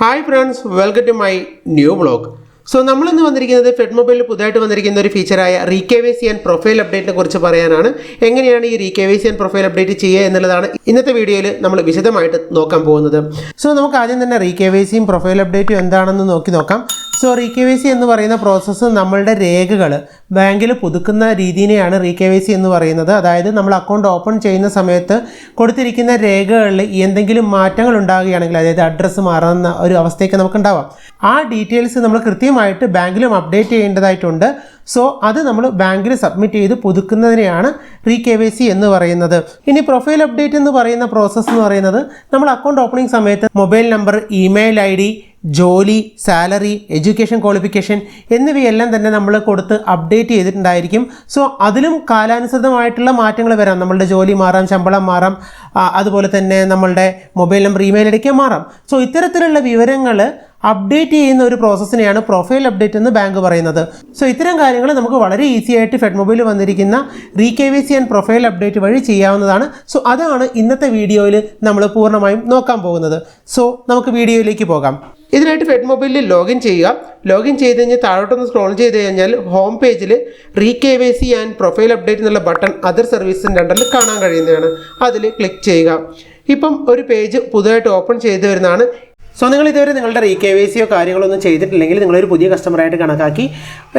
Hi friends welcome to my new blog so നമ്മളിന്ന് വന്നിരിക്കുന്നത് Fed മൊബൈലിൽ പുതുതായിട്ട് വന്നിരിക്കുന്ന ഒരു ഫീച്ചറായ re K Y C and profile അപ്ഡേറ്റിനെ കുറിച്ച് പറയാനാണ്. എങ്ങനെയാണ് ഈ re K Y C and profile update ചെയ്യുക എന്നുള്ളതാണ് ഇന്നത്തെ വീഡിയോയിൽ നമ്മൾ വിശദമായിട്ട് നോക്കാൻ പോകുന്നത്. സോ നമുക്ക് ആദ്യം തന്നെ റീ കെ വൈ സിയും പ്രൊഫൈൽ അപ്ഡേറ്റും എന്താണെന്ന് നോക്കി നോക്കാം. So re K Y C എന്ന് പറയുന്ന പ്രോസസ്സ് നമ്മളുടെ രേഖകൾ ബാങ്കിൽ പുതുക്കുന്ന രീതിനെയാണ് റീ കെ വൈ സി എന്ന് പറയുന്നത്. അതായത് നമ്മൾ അക്കൗണ്ട് ഓപ്പൺ ചെയ്യുന്ന സമയത്ത് കൊടുത്തിരിക്കുന്ന രേഖകളിൽ എന്തെങ്കിലും മാറ്റങ്ങൾ ഉണ്ടാകുകയാണെങ്കിൽ അതായത് അഡ്രസ്സ് മാറുന്ന ഒരു അവസ്ഥയൊക്കെ നമുക്ക് ഉണ്ടാവാം ആ ഡീറ്റെയിൽസ് നമ്മൾ കൃത്യമായിട്ട് ബാങ്കിലും അപ്ഡേറ്റ് ചെയ്യേണ്ടതായിട്ടുണ്ട്. സോ അത് നമ്മൾ ബാങ്കിൽ സബ്മിറ്റ് ചെയ്ത് പുതുക്കുന്നതിനെയാണ് റീ കെ വൈ സി എന്ന് പറയുന്നത്. ഇനി പ്രൊഫൈൽ അപ്ഡേറ്റ് എന്ന് പറയുന്ന പ്രോസസ്സ് എന്ന് പറയുന്നത് നമ്മൾ അക്കൗണ്ട് ഓപ്പണിംഗ് സമയത്ത് mobile number email I D ജോലി സാലറി എഡ്യൂക്കേഷൻ ക്വാളിഫിക്കേഷൻ എന്നിവയെല്ലാം തന്നെ നമ്മൾ കൊടുത്ത് അപ്ഡേറ്റ് ചെയ്തിട്ടുണ്ടായിരിക്കും. സോ അതിലും കാലാനുസൃതമായിട്ടുള്ള മാറ്റങ്ങൾ വരാം. നമ്മളുടെ ജോലി മാറാം ശമ്പളം മാറാം അതുപോലെ തന്നെ നമ്മളുടെ മൊബൈൽ നമ്പർ ഇമെയിൽ അടിക്കാൻ മാറാം. സോ ഇത്തരത്തിലുള്ള വിവരങ്ങൾ അപ്ഡേറ്റ് ചെയ്യുന്ന ഒരു പ്രോസസ്സിനെയാണ് പ്രൊഫൈൽ അപ്ഡേറ്റ് എന്ന് ബാങ്ക് പറയുന്നത്. സോ ഇത്തരം കാര്യങ്ങൾ നമുക്ക് വളരെ ഈസി ആയിട്ട് ഫെഡ് മൊബൈൽ വന്നിരിക്കുന്ന re K V C and profile update വഴി ചെയ്യാവുന്നതാണ്. സോ അതാണ് ഇന്നത്തെ വീഡിയോയിൽ നമ്മൾ പൂർണമായും നോക്കാൻ പോകുന്നത്. സോ നമുക്ക് വീഡിയോയിലേക്ക് പോകാം. ഇതിനായിട്ട് ഫെഡ് മൊബൈലിൽ ലോഗിൻ ചെയ്യുക. ലോഗിൻ ചെയ്ത് കഴിഞ്ഞ് താഴോട്ടൊന്ന് സ്ക്രോൾ ചെയ്ത് കഴിഞ്ഞാൽ ഹോം പേജിൽ re K Y C and profile update എന്നുള്ള ബട്ടൺ അതർ സർവീസിന്റെ രണ്ടിൽ കാണാൻ കഴിയുന്നതാണ്. അതിൽ ക്ലിക്ക് ചെയ്യുക. ഇപ്പം ഒരു പേജ് പുതുതായിട്ട് ഓപ്പൺ ചെയ്തു വരുന്നതാണ്. സോ നിങ്ങൾ ഇതുവരെ നിങ്ങളുടെ റീ കെ വൈ സിയോ കാര്യങ്ങളൊന്നും ചെയ്തിട്ടില്ലെങ്കിൽ നിങ്ങളൊരു പുതിയ കസ്റ്റമറായിട്ട് കണക്കാക്കി.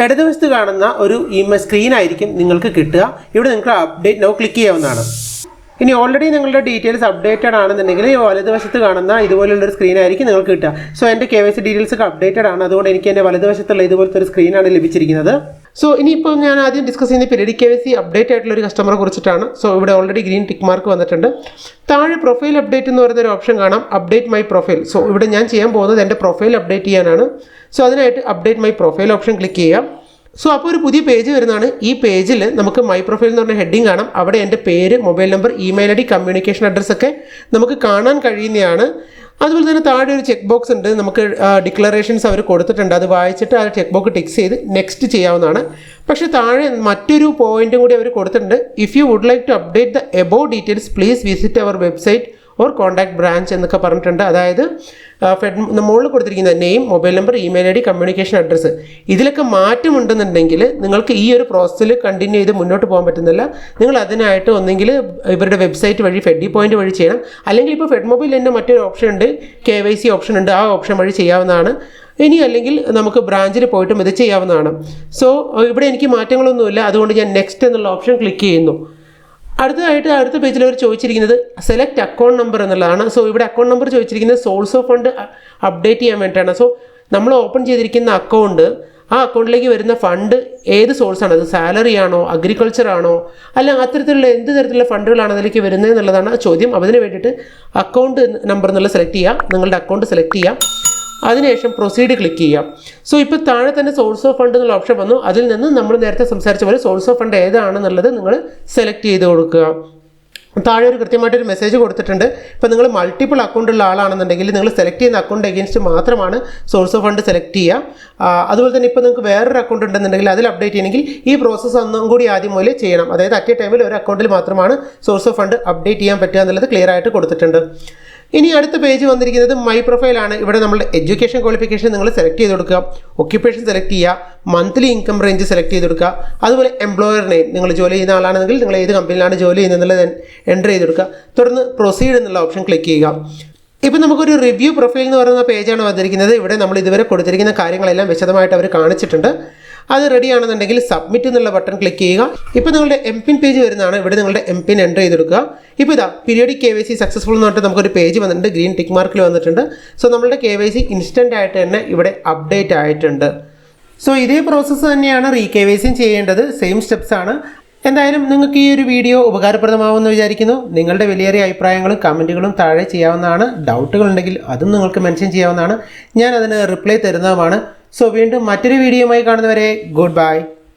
ഇടതുവശത്ത് കാണുന്ന ഒരു ഇമെയിൽ സ്ക്രീൻ ആയിരിക്കും നിങ്ങൾക്ക് കിട്ടുക. ഇവിടെ നിങ്ങൾക്ക് അപ്ഡേറ്റ് നോ ക്ലിക്ക് ചെയ്യാവുന്നതാണ്. ഇനി ഓൾറെഡി നിങ്ങളുടെ ഡീറ്റെയിൽസ് അപ്ഡേറ്റഡ് ആണെന്നുണ്ടെങ്കിൽ വലതുവശത്ത് കാണുന്ന ഇതുപോലുള്ളൊരു സ്ക്രീൻ ആയിരിക്കും നിങ്ങൾക്ക് കിട്ടുക. സോ എന്റെ കെ വൈ സി ഡീറ്റെയിൽസ് ഒക്കെ അപ്ഡേറ്റഡ് ആണ്. അതുകൊണ്ട് എനിക്ക് എന്റെ വലതുവശത്തുള്ള ഇതുപോലത്തെ ഒരു സ്ക്രീനാണ് ലഭിച്ചിരിക്കുന്നത്. സോ ഇനിയിപ്പോൾ ഞാൻ ആദ്യം ഡിസ്കസ് ചെയ്യുന്ന period K Y C update ആയിട്ടുള്ള ഒരു കസ്റ്റമറെ കുറിച്ചിട്ടാണ്. സോ ഇവിടെ ഓൾറെഡി ഗ്രീൻ ടിക്ക് മാർക്ക് വന്നിട്ടുണ്ട്. താഴെ പ്രൊഫൈൽ അപ്ഡേറ്റ് എന്ന് പറയുന്ന ഒരു ഓപ്ഷൻ കാണാം. അപ്ഡേറ്റ് മൈ പ്രൊഫൈൽ സോ ഇവിടെ ഞാൻ ചെയ്യാൻ പോകുന്നത് എന്റെ പ്രൊഫൈൽ അപ്ഡേറ്റ് ചെയ്യാനാണ്. സോ അതിനായിട്ട് update my profile option click ചെയ്യാം സോ അപ്പോൾ ഒരു പുതിയ പേജ് വരുന്നതാണ്. ഈ പേജിൽ നമുക്ക് മൈ പ്രൊഫൈൽ എന്ന് പറഞ്ഞ ഹെഡിങ് കാണാം. അവിടെ എന്റെ പേര് mobile number email I D communication അഡ്രസ്സൊക്കെ നമുക്ക് കാണാൻ കഴിയുന്നതാണ്. അതുപോലെ തന്നെ താഴെ ഒരു ചെക്ക് ബോക്സ് ഉണ്ട്. നമുക്ക് ഡിക്ലറേഷൻസ് അവർ കൊടുത്തിട്ടുണ്ട്. അത് വായിച്ചിട്ട് ആ ചെക്ക് ബോക്സ് ടിക്സ് ചെയ്ത് നെക്സ്റ്റ് ചെയ്യാവുന്നതാണ്. പക്ഷേ താഴെ മറ്റൊരു പോയിന്റും കൂടി അവർ കൊടുത്തിട്ടുണ്ട്. If you would like to update the above details please visit our website or contact branch എന്നൊക്കെ പറഞ്ഞിട്ടുണ്ട്. അതായത് ഫെഡ് മുകളിൽ കൊടുത്തിരിക്കുന്ന name mobile number email I D communication address ഇതിലൊക്കെ മാറ്റമുണ്ടെന്നുണ്ടെങ്കിൽ നിങ്ങൾക്ക് ഈ ഒരു പ്രോസസ്സിൽ കണ്ടിന്യൂ ചെയ്ത് മുന്നോട്ട് പോകാൻ പറ്റുന്നില്ല. നിങ്ങൾ അതിനായിട്ട് ഒന്നെങ്കിൽ ഇവരുടെ വെബ്സൈറ്റ് വഴി ഫെഡി പോയിന്റ് വഴി ചെയ്യണം. അല്ലെങ്കിൽ ഇപ്പോൾ ഫെഡ് മൊബൈൽ തന്നെ മറ്റൊരു ഓപ്ഷൻ ഉണ്ട്. കെ വൈ സി ഓപ്ഷൻ ഉണ്ട്. ആ ഓപ്ഷൻ വഴി ചെയ്യാവുന്നതാണ്. ഇനി അല്ലെങ്കിൽ നമുക്ക് ബ്രാഞ്ചിൽ പോയിട്ടും ഇത് ചെയ്യാവുന്നതാണ്. സോ ഇവിടെ എനിക്ക് മാറ്റങ്ങളൊന്നുമില്ല. അതുകൊണ്ട് ഞാൻ നെക്സ്റ്റ് എന്നുള്ള ഓപ്ഷൻ ക്ലിക്ക് ചെയ്യുന്നു. അടുത്തതായിട്ട് അടുത്ത പേജിൽ അവർ ചോദിച്ചിരിക്കുന്നത് സെലക്ട് അക്കൗണ്ട് നമ്പർ എന്നുള്ളതാണ്. സോ ഇവിടെ അക്കൗണ്ട് നമ്പർ ചോദിച്ചിരിക്കുന്നത് സോഴ്സ് ഓഫ് ഫണ്ട് അപ്ഡേറ്റ് ചെയ്യാൻ വേണ്ടിയിട്ടാണ്. സോ നമ്മൾ ഓപ്പൺ ചെയ്തിരിക്കുന്ന അക്കൗണ്ട് ആ അക്കൗണ്ടിലേക്ക് വരുന്ന ഫണ്ട് ഏത് സോഴ്സ് ആണ്? അത് സാലറി ആണോ? അഗ്രികൾച്ചർ ആണോ? അല്ല അത്തരത്തിലുള്ള എന്ത് തരത്തിലുള്ള ഫണ്ടുകളാണ് അതിലേക്ക് വരുന്നത് എന്നുള്ളതാണ് ചോദ്യം. അതിന് വേണ്ടിയിട്ട് അക്കൗണ്ട് നമ്പർ എന്നുള്ള സെലക്ട് ചെയ്യുക. നിങ്ങളുടെ അക്കൗണ്ട് സെലക്ട് ചെയ്യുക. അതിനുശേഷം പ്രൊസീഡ് ക്ലിക്ക് ചെയ്യാം. സോ ഇപ്പോൾ താഴെ തന്നെ സോഴ്സ് ഓഫ് ഫണ്ട് എന്നുള്ള ഓപ്ഷൻ വന്നു. അതിൽ നിന്ന് നമ്മൾ നേരത്തെ സംസാരിച്ച പോലെ സോഴ്സ് ഓഫ് ഫണ്ട് ഏതാണെന്നുള്ളത് നിങ്ങൾ സെലക്ട് ചെയ്ത് കൊടുക്കുക. താഴെ ഒരു കൃത്യമായിട്ടൊരു മെസ്സേജ് കൊടുത്തിട്ടുണ്ട്. ഇപ്പോൾ നിങ്ങൾ മൾട്ടിപ്പിൾ അക്കൗണ്ട് ഉള്ള ആളാണെന്നുണ്ടെങ്കിൽ നിങ്ങൾ സെലക്ട് ചെയ്യുന്ന അക്കൗണ്ട് എഗൈൻസ്റ്റ് മാത്രമാണ് സോഴ്സ് ഓഫ് ഫണ്ട് സെലക്ട് ചെയ്യുക. അതുപോലെ തന്നെ ഇപ്പോൾ നിങ്ങൾക്ക് വേറൊരു അക്കൗണ്ട് ഉണ്ടെന്നുണ്ടെങ്കിൽ അതിൽ അപ്ഡേറ്റ് ചെയ്യണമെങ്കിൽ ഈ പ്രോസസ്സ് ഒന്നും കൂടി ആദ്യം മുതലേ ചെയ്യണം. അതായത് അറ്റ് എ ടൈമിൽ ഒരു അക്കൗണ്ടിൽ മാത്രമാണ് സോഴ്സ് ഓഫ് ഫണ്ട് അപ്ഡേറ്റ് ചെയ്യാൻ പറ്റുക എന്നുള്ളത് ക്ലിയർ ആയിട്ട് കൊടുത്തിട്ടുണ്ട്. ഇനി അടുത്ത പേജ് വന്നിരിക്കുന്നത് മൈ പ്രൊഫൈലാണ് ഇവിടെ നമ്മൾ എഡ്യൂക്കേഷൻ ക്വാളിഫിക്കേഷൻ നിങ്ങൾ സെലക്ട് ചെയ്ത് കൊടുക്കുക. ഒക്യുപ്പേഷൻ സെലക്ട് ചെയ്യുക. മന്ത്ലി ഇൻകം റേഞ്ച് സെലക്ട് ചെയ്ത് കൊടുക്കുക. അതുപോലെ എംപ്ലോയർ നെയിം നിങ്ങൾ ജോലി ചെയ്യുന്ന ആളാണെങ്കിൽ നിങ്ങൾ ഏത് കമ്പനിയിലാണ് ജോലി ചെയ്യുന്നത് എന്നുള്ളത് എന്റർ ചെയ്ത് കൊടുക്കുക. തുടർന്ന് പ്രൊസീഡ് എന്നുള്ള ഓപ്ഷൻ ക്ലിക്ക് ചെയ്യുക. ഇപ്പം നമുക്കൊരു റിവ്യൂ പ്രൊഫൈൽ എന്ന് പറയുന്ന പേജാണ് വന്നിരിക്കുന്നത്. ഇവിടെ നമ്മൾ ഇതുവരെ കൊടുത്തിരിക്കുന്ന കാര്യങ്ങളെല്ലാം വിശദമായിട്ട് അവർ കാണിച്ചിട്ടുണ്ട്. അത് റെഡിയാണെന്നുണ്ടെങ്കിൽ സബ്മിറ്റ് എന്നുള്ള ബട്ടൺ ക്ലിക്ക് ചെയ്യുക. ഇപ്പോൾ നിങ്ങളുടെ എം പിൻ പേജ് വരുന്നതാണ്. ഇവിടെ നിങ്ങളുടെ എം പിൻ എന്റർ ചെയ്ത് കൊടുക്കുക ഇപ്പോൾ ഇതാ periodic K Y C successful എന്ന് പറഞ്ഞിട്ട് നമുക്കൊരു പേജ് വന്നിട്ടുണ്ട്. ഗ്രീൻ ടിക്ക് മാർക്കിൽ വന്നിട്ടുണ്ട്. സോ നമ്മുടെ കെ വൈ സി ഇൻസ്റ്റന്റ് ആയിട്ട് തന്നെ ഇവിടെ അപ്ഡേറ്റ് ആയിട്ടുണ്ട്. സോ ഇതേ പ്രോസസ്സ് തന്നെയാണ് റീ കെ വൈ സിയും ചെയ്യേണ്ടത്. സെയിം സ്റ്റെപ്സ് ആണ്. എന്തായാലും നിങ്ങൾക്ക് ഈ ഒരു വീഡിയോ ഉപകാരപ്രദമാവുമെന്ന് വിചാരിക്കുന്നു. നിങ്ങളുടെ വിലയേറിയ അഭിപ്രായങ്ങളും കമന്റുകളും താഴെ ചെയ്യാവുന്നതാണ്. ഡൗട്ടുകൾ ഉണ്ടെങ്കിൽ അതും നിങ്ങൾക്ക് മെൻഷൻ ചെയ്യാവുന്നതാണ്. ഞാൻ അതിന് റിപ്ലൈ തരുന്നതുമാണ്. സോ വീണ്ടും മറ്റൊരു വീഡിയോയുമായി കാണുന്നവരെ ഗുഡ് ബൈ